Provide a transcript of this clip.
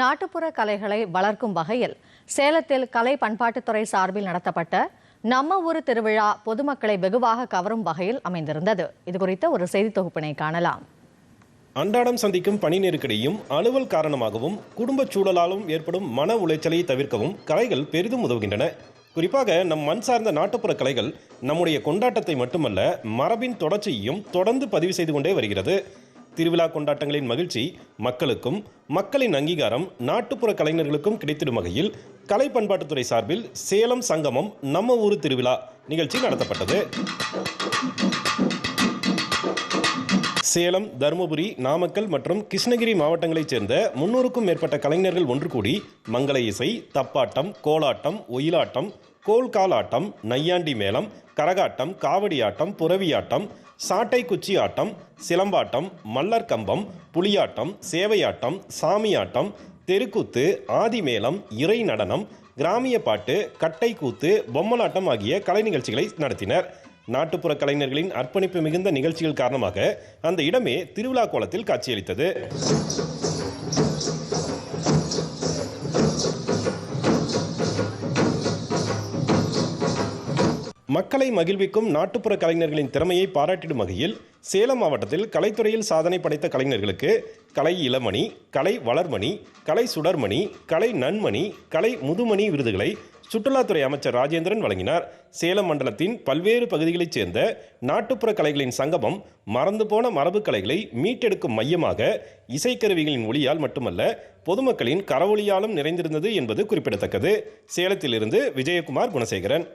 நாட்டுப்புற கலைகளை வளர்க்கும் வகையில் சேலத்தில் கலை பண்பாட்டுத்துறை சார்பில் நடத்தப்பட்ட நம்ம ஊர் திருவிழா பொதுமக்களை வெகுவாக கவரும் வகையில் அமைந்திருந்தது. இது குறித்த ஒரு செய்தி தொகுப்பினை காணலாம். அன்றாடம் சந்திக்கும் பணி நெருக்கடியும் அலுவல் காரணமாகவும் குடும்பச் சூழலாலும் ஏற்படும் மன உளைச்சலை தவிர்க்கவும் கலைகள் பெரிதும் உதவுகின்றன. குறிப்பாக நம் மண் சார்ந்த நாட்டுப்புற கலைகள் நம்முடைய கொண்டாட்டத்தை மட்டுமல்ல மரபின் தொடர்ச்சியையும் தொடர்ந்து பதிவு செய்து கொண்டே வருகிறது. திருவிழா கொண்டாட்டங்களின் மகிழ்ச்சி மக்களுக்கும் மக்களின் அங்கீகாரம் நாட்டுப்புற கலைஞர்களுக்கும் கிடைத்திடும் வகையில் கலை பண்பாட்டுத்துறை சார்பில் சேலம் சங்கமம் நம்ம ஊர் திருவிழா நிகழ்ச்சி நடத்தப்பட்டது. சேலம் தருமபுரி நாமக்கல் மற்றும் கிருஷ்ணகிரி மாவட்டங்களைச் சேர்ந்த முன்னூறுக்கும் மேற்பட்ட கலைஞர்கள் ஒன்று கூடி மங்கள இசை தப்பாட்டம் கோலாட்டம் ஒயிலாட்டம் கோல்கால் ஆட்டம் நையாண்டி மேளம் கரகாட்டம் காவடியாட்டம் புறவியாட்டம் சாட்டை குச்சி ஆட்டம் சிலம்பாட்டம் மல்லர் கம்பம் புலியாட்டம் சேவையாட்டம் சாமியாட்டம் தெருக்கூத்து ஆதிமேளம் இறை நடனம் கிராமிய பாட்டு கட்டை கூத்து பொம்மலாட்டம் ஆகிய கலை நிகழ்ச்சிகளை நடத்தினர். நாட்டுப்புற கலைஞர்களின் அர்ப்பணிப்பு மிகுந்த நிகழ்ச்சிகள் காரணமாக அந்த இடமே திருவிழா கோலத்தில் காட்சியளித்தது. மக்களை மகிழ்விக்கும் நாட்டுப்புற கலைஞர்களின் திறமையை பாராட்டிடும் வகையில் சேலம் மாவட்டத்தில் கலைத்துறையில் சாதனை படைத்த கலைஞர்களுக்கு கலை இளமணி கலை வளர்மணி கலை சுடர்மணி கலை நன்மணி கலை முதுமணி விருதுகளை சுற்றுலாத்துறை அமைச்சர் ராஜேந்திரன் வழங்கினார். சேலம் மண்டலத்தின் பல்வேறு பகுதிகளைச் சேர்ந்த நாட்டுப்புற கலைகளின் சங்கமம் மறந்து போன மரபு கலைகளை மீட்டெடுக்கும் மையமாக இசைக்கருவிகளின் ஒளியால் மட்டுமல்ல பொதுமக்களின் கரவொலியாலும் நிறைந்திருந்தது என்பது குறிப்பிடத்தக்கது. சேலத்திலிருந்து விஜயகுமார் குணசேகரன்.